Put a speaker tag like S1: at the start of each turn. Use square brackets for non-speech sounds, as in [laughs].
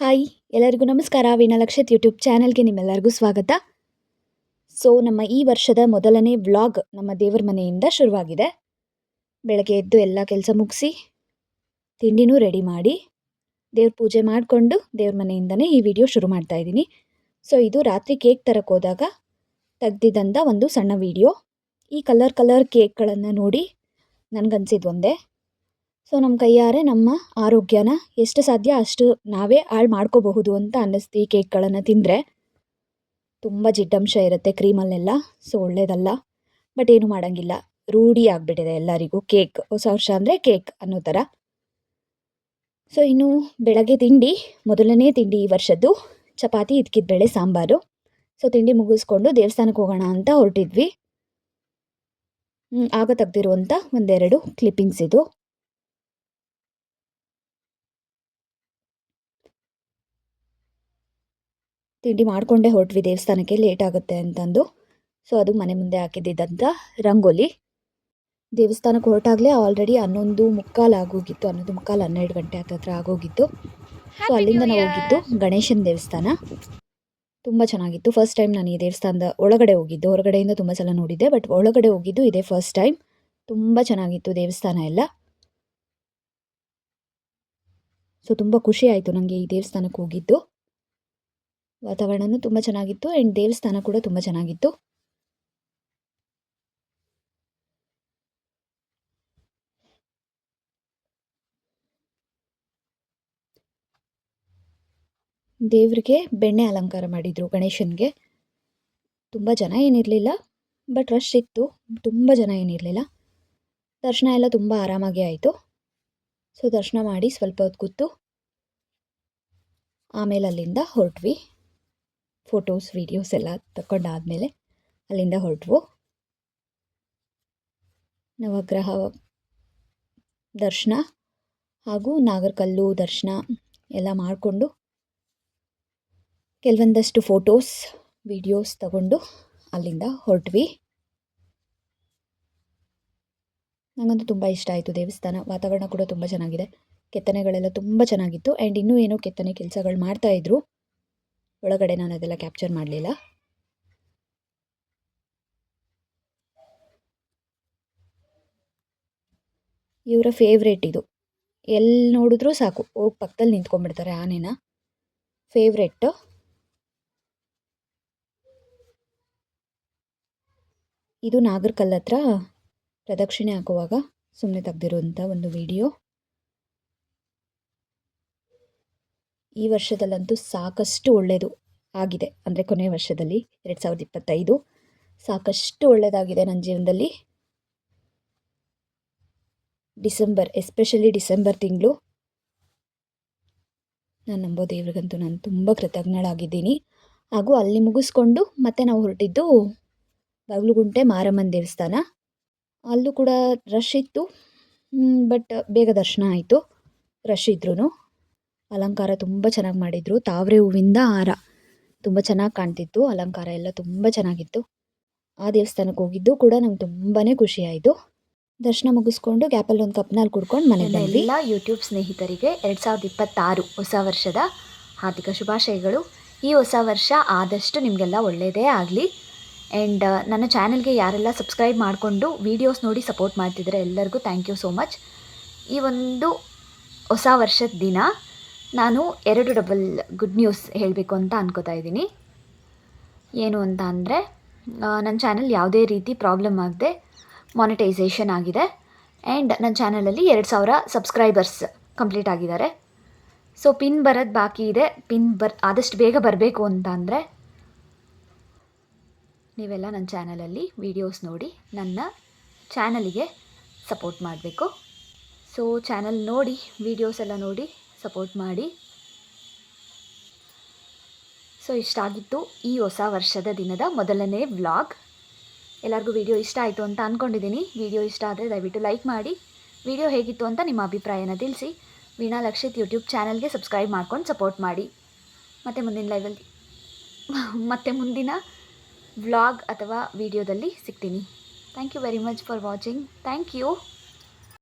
S1: Hi, ಎಲ್ಲರಿಗೂ ನಮಸ್ಕಾರ. ವೀಣಾಲಕ್ಷಿತ್ YouTube ಚಾನಲ್ಗೆ ನಿಮ್ಮೆಲ್ಲರಿಗೂ ಸ್ವಾಗತ. ಸೊ ನಮ್ಮ ಈ ವರ್ಷದ ಮೊದಲನೇ ವ್ಲಾಗ್ ನಮ್ಮ ದೇವರ ಮನೆಯಿಂದ ಶುರುವಾಗಿದೆ. ಬೆಳಗ್ಗೆ ಎದ್ದು ಎಲ್ಲ ಕೆಲಸ ಮುಗಿಸಿ, ತಿಂಡಿನೂ ರೆಡಿ ಮಾಡಿ, ದೇವ್ರ ಪೂಜೆ ಮಾಡಿಕೊಂಡು ದೇವ್ರ ಮನೆಯಿಂದನೇ ಈ ವಿಡಿಯೋ ಶುರು ಮಾಡ್ತಾ ಇದ್ದೀನಿ. ಸೊ ಇದು ರಾತ್ರಿ ಕೇಕ್ ತರಕ್ಕೆ ಹೋದಾಗ ತೆಗ್ದಿದ್ದಂಥ ಒಂದು ಸಣ್ಣ ವಿಡಿಯೋ ಈ ಕಲರ್ ಕಲರ್ ಕೇಕ್ಗಳನ್ನು ನೋಡಿ ನನಗನ್ಸಿದ್ದು ಒಂದೇ. ಸೊ ನಮ್ಮ ಕೈಯಾರೆ ನಮ್ಮ ಆರೋಗ್ಯನ ಎಷ್ಟು ಸಾಧ್ಯ ಅಷ್ಟು ನಾವೇ ಹಾಳು ಮಾಡ್ಕೋಬಹುದು ಅಂತ ಅನ್ನಿಸ್ತು ಈ ಕೇಕ್ಗಳನ್ನು ತಿಂದರೆ. ತುಂಬ ಜಿಡ್ಡಂಶ ಇರುತ್ತೆ ಕ್ರೀಮಲ್ಲೆಲ್ಲ, ಸೊ ಒಳ್ಳೇದಲ್ಲ. ಬಟ್ ಏನು ಮಾಡೋಂಗಿಲ್ಲ. ರೂಢಿ ಆಗಿಬಿಟ್ಟಿದೆ ಎಲ್ಲರಿಗೂ ಕೇಕ್. ಹೊಸ ವರ್ಷ ಅಂದರೆ ಕೇಕ್ ಅನ್ನೋ ಥರ. ಸೊ ಇನ್ನು ಬೆಳಗ್ಗೆ ತಿಂಡಿ, ಮೊದಲನೇ ತಿಂಡಿ ಈ ವರ್ಷದ್ದು. ಚಪಾತಿ, ಇದ್ಕಿದ ಬೇಳೆ, ಸಾಂಬಾರು. ಸೊ ತಿಂಡಿ ಮುಗಿಸ್ಕೊಂಡು ದೇವಸ್ಥಾನಕ್ಕೆ ಹೋಗೋಣ ಅಂತ ಹೊರಟಿದ್ವಿ. ಆಗ ತೆಗ್ದಿರುವಂಥ ಒಂದೆರಡು ಕ್ಲಿಪ್ಪಿಂಗ್ಸ್ ಇದು. ತಿಂಡಿ ಮಾಡಿಕೊಂಡೇ ಹೊರಟ್ವಿ ದೇವಸ್ಥಾನಕ್ಕೆ ಲೇಟ್ ಆಗುತ್ತೆ ಅಂತಂದು. ಸೊ ಅದು ಮನೆ ಮುಂದೆ ಹಾಕಿದ್ದಿದ್ದಂಥ ರಂಗೋಲಿ. ದೇವಸ್ಥಾನಕ್ಕೆ ಹೊರಟಾಗಲೇ ಆಲ್ರೆಡಿ ಹನ್ನೊಂದು ಮುಕ್ಕಾಲು ಆಗೋಗಿತ್ತು ಹನ್ನೊಂದು ಮುಕ್ಕಾಲು ಹನ್ನೆರಡು ಗಂಟೆ ಹತ್ರ ಆಗೋಗಿತ್ತು. ಸೊ ಅಲ್ಲಿಂದ ನಾವು ಹೋಗಿದ್ದು ಗಣೇಶನ ದೇವಸ್ಥಾನ. ತುಂಬ ಚೆನ್ನಾಗಿತ್ತು. ಫಸ್ಟ್ ಟೈಮ್ ನಾನು ಈ ದೇವಸ್ಥಾನದ ಒಳಗಡೆ ಹೋಗಿದ್ದು. ಹೊರಗಡೆಯಿಂದ ತುಂಬ ಸಲ ನೋಡಿದ್ದೆ ಬಟ್ ಒಳಗಡೆ ಹೋಗಿದ್ದು ಇದೇ ಫಸ್ಟ್ ಟೈಮ್ ತುಂಬ ಚೆನ್ನಾಗಿತ್ತು ದೇವಸ್ಥಾನ ಎಲ್ಲ. ಸೊ ತುಂಬ ಖುಷಿ ಆಯಿತು ನನಗೆ ಈ ದೇವಸ್ಥಾನಕ್ಕೆ ಹೋಗಿದ್ದು. ವಾತಾವರಣನೂ ತುಂಬ ಚೆನ್ನಾಗಿತ್ತು ಆ್ಯಂಡ್ ದೇವಸ್ಥಾನ ಕೂಡ ತುಂಬ ಚೆನ್ನಾಗಿತ್ತು. ದೇವರಿಗೆ ಬೆಣ್ಣೆ ಅಲಂಕಾರ ಮಾಡಿದರು ಗಣೇಶನಿಗೆ. ತುಂಬ ಜನ ಏನಿರಲಿಲ್ಲ ಬಟ್ ರಶ್ ಇತ್ತು, ತುಂಬ ಜನ ಏನಿರಲಿಲ್ಲ. ದರ್ಶನ ಎಲ್ಲ ತುಂಬ ಆರಾಮಾಗಿ ಆಯಿತು. ಸೊ ದರ್ಶನ ಮಾಡಿ ಸ್ವಲ್ಪ ಹೊತ್ತು ಕೂತು ಆಮೇಲೆ ಅಲ್ಲಿಂದ ಹೊರಟ್ವಿ. ಫೋಟೋಸ್ ವೀಡಿಯೋಸ್ ಎಲ್ಲ ತಗೊಂಡಾದಮೇಲೆ ಅಲ್ಲಿಂದ ಹೊರಟ್ವು. ನವಗ್ರಹ ದರ್ಶನ ಹಾಗೂ ನಾಗರಕಲ್ಲು ದರ್ಶನ ಎಲ್ಲ ಮಾಡಿಕೊಂಡು ಕೆಲವೊಂದಷ್ಟು ಫೋಟೋಸ್ ವೀಡಿಯೋಸ್ ತಗೊಂಡು ಅಲ್ಲಿಂದ ಹೊರಟ್ವಿ. ನನಗಂತೂ ತುಂಬ ಇಷ್ಟ ಆಯಿತು. ದೇವಸ್ಥಾನ ವಾತಾವರಣ ಕೂಡ ತುಂಬ ಚೆನ್ನಾಗಿದೆ. ಕೆತ್ತನೆಗಳೆಲ್ಲ ತುಂಬ ಚೆನ್ನಾಗಿತ್ತು. ಆ್ಯಂಡ್ ಇನ್ನೂ ಏನೋ ಕೆತ್ತನೆ ಕೆಲಸಗಳು ಮಾಡ್ತಾಯಿದ್ರು ಒಳಗಡೆ ನಾನು ಅದೆಲ್ಲ ಕ್ಯಾಪ್ಚರ್ ಮಾಡಲಿಲ್ಲ. ಇವರ ಫೇವ್ರೇಟ್ ಇದು. ಎಲ್ಲಿ ನೋಡಿದ್ರು ಸಾಕು. ಹೋಗಿ ಪಕ್ಕದಲ್ಲಿ ನಿಂತ್ಕೊಂಡ್ಬಿಡ್ತಾರೆ ಆನೆನ. ಫೇವ್ರೆಟ್ಟು ಇದು ನಾಗರ್ಕಲ್ ಹತ್ರ ಪ್ರದಕ್ಷಿಣೆ ಹಾಕುವಾಗ ಸುಮ್ಮನೆ ತೆಗ್ದಿರುವಂಥ ಒಂದು ವಿಡಿಯೋ ಈ ವರ್ಷದಲ್ಲಂತೂ ಸಾಕಷ್ಟು ಒಳ್ಳೆಯದು ಆಗಿದೆ. ಅಂದರೆ ಕೊನೆಯ ವರ್ಷದಲ್ಲಿ ಎರಡು ಸಾವಿರದ ಇಪ್ಪತ್ತೈದು ಸಾಕಷ್ಟು ಒಳ್ಳೆಯದಾಗಿದೆ ನನ್ನ ಜೀವನದಲ್ಲಿ. ಡಿಸೆಂಬರ್, ಎಸ್ಪೆಷಲಿ ಡಿಸೆಂಬರ್ ತಿಂಗಳು ನಾನು ನಂಬೋ ದೇವ್ರಿಗಂತೂ ನಾನು ತುಂಬ ಕೃತಜ್ಞಳಾಗಿದ್ದೀನಿ. ಹಾಗೂ ಅಲ್ಲಿ ಮುಗಿಸ್ಕೊಂಡು ಮತ್ತೆ ನಾವು ಹೊರಟಿದ್ದು ಬಾಗ್ಲುಗುಂಟೆ ಮಾರಮ್ಮನ ದೇವಸ್ಥಾನ. ಅಲ್ಲೂ ಕೂಡ ರಶ್ ಇತ್ತು. ಬಟ್ ಬೇಗ ದರ್ಶನ ಆಯಿತು ರಶ್ ಇದ್ರೂ ಅಲಂಕಾರ ತುಂಬ ಚೆನ್ನಾಗಿ ಮಾಡಿದರು. ತಾವ್ರೆ ಹೂವಿಂದ ಹಾರ. ತುಂಬ ಚೆನ್ನಾಗಿ ಕಾಣ್ತಿತ್ತು. ಅಲಂಕಾರ ಎಲ್ಲ ತುಂಬ ಚೆನ್ನಾಗಿತ್ತು. ಆ ದೇವಸ್ಥಾನಕ್ಕೆ ಹೋಗಿದ್ದು ಕೂಡ ನಂಗೆ ತುಂಬಾ ಖುಷಿ ಆಯಿತು. ದರ್ಶನ ಮುಗಿಸ್ಕೊಂಡು ಗ್ಯಾಪಲ್ಲಿ ಒಂದು ಕಪ್ನಲ್ಲಿ ಕುಡ್ಕೊಂಡು ಮನೆಗೆ
S2: ಎಲ್ಲ ಯೂಟ್ಯೂಬ್ ಸ್ನೇಹಿತರಿಗೆ ಎರಡು ಸಾವಿರದ ಇಪ್ಪತ್ತಾರು ಹೊಸ ವರ್ಷದ ಹಾರ್ದಿಕ ಶುಭಾಶಯಗಳು. ಈ ಹೊಸ ವರ್ಷ ಆದಷ್ಟು ನಿಮಗೆಲ್ಲ ಒಳ್ಳೆಯದೇ ಆಗಲಿ. ಆ್ಯಂಡ್ ನನ್ನ ಚಾನಲ್ಗೆ ಯಾರೆಲ್ಲ ಸಬ್ಸ್ಕ್ರೈಬ್ ಮಾಡಿಕೊಂಡು ವೀಡಿಯೋಸ್ ನೋಡಿ ಸಪೋರ್ಟ್ ಮಾಡ್ತಿದ್ರೆ ಎಲ್ಲರಿಗೂ ಥ್ಯಾಂಕ್ ಯು ಸೋ ಮಚ್ ಈ ಒಂದು ಹೊಸ ವರ್ಷದ ದಿನ ನಾನು ಎರಡು ಡಬಲ್ ಗುಡ್ ನ್ಯೂಸ್ ಹೇಳಬೇಕು ಅಂತ ಅನ್ಕೋತಾ ಇದ್ದೀನಿ. ಏನು ಅಂತ ಅಂದರೆ ನನ್ನ ಚಾನಲ್ ಯಾವುದೇ ರೀತಿ ಪ್ರಾಬ್ಲಮ್ ಆಗದೆ ಮಾನಿಟೈಸೇಷನ್ ಆಗಿದೆ. ಆ್ಯಂಡ್ ನನ್ನ ಚಾನಲಲ್ಲಿ ಎರಡು ಸಾವಿರ ಸಬ್ಸ್ಕ್ರೈಬರ್ಸ್ ಕಂಪ್ಲೀಟ್ ಆಗಿದ್ದಾರೆ. ಸೊ ಪಿನ್ ಬರೋದು ಬಾಕಿ ಇದೆ. ಪಿನ್ ಬರ್, ಆದಷ್ಟು ಬೇಗ ಬರಬೇಕು ಅಂತ ಅಂದರೆ, ನೀವೆಲ್ಲ ನನ್ನ ಚಾನಲಲ್ಲಿ ವೀಡಿಯೋಸ್ ನೋಡಿ ನನ್ನ ಚಾನಲಿಗೆ ಸಪೋರ್ಟ್ ಮಾಡಬೇಕು. ಸೊ ಚಾನಲ್ ನೋಡಿ ವೀಡಿಯೋಸ್ ಎಲ್ಲ ನೋಡಿ ಸಪೋರ್ಟ್ ಮಾಡಿ. ಸೊ ಇಷ್ಟಾಗಿತ್ತು ಈ ಹೊಸ ವರ್ಷದ ದಿನದ ಮೊದಲನೇ ವ್ಲಾಗ್ ಎಲ್ಲರಿಗೂ ವಿಡಿಯೋ ಇಷ್ಟ ಆಯಿತು ಅಂತ ಅಂದ್ಕೊಂಡಿದ್ದೀನಿ ವಿಡಿಯೋ ಇಷ್ಟ ಆದರೆ ದಯವಿಟ್ಟು ಲೈಕ್ ಮಾಡಿ. ವಿಡಿಯೋ ಹೇಗಿತ್ತು ಅಂತ ನಿಮ್ಮ ಅಭಿಪ್ರಾಯನ ತಿಳಿಸಿ. ವೀಣಾ ಲಕ್ಷಿತ್ ಯೂಟ್ಯೂಬ್ ಚಾನಲ್ಗೆ ಸಬ್ಸ್ಕ್ರೈಬ್ ಮಾಡ್ಕೊಂಡು ಸಪೋರ್ಟ್ ಮಾಡಿ. ಮತ್ತು ಮುಂದಿನ ಲೈವಲ್ಲಿ [laughs] ಮತ್ತು ಮುಂದಿನ ವ್ಲಾಗ್ ಅಥವಾ ವಿಡಿಯೋದಲ್ಲಿ ಸಿಗ್ತೀನಿ. Thank you very much for watching thank you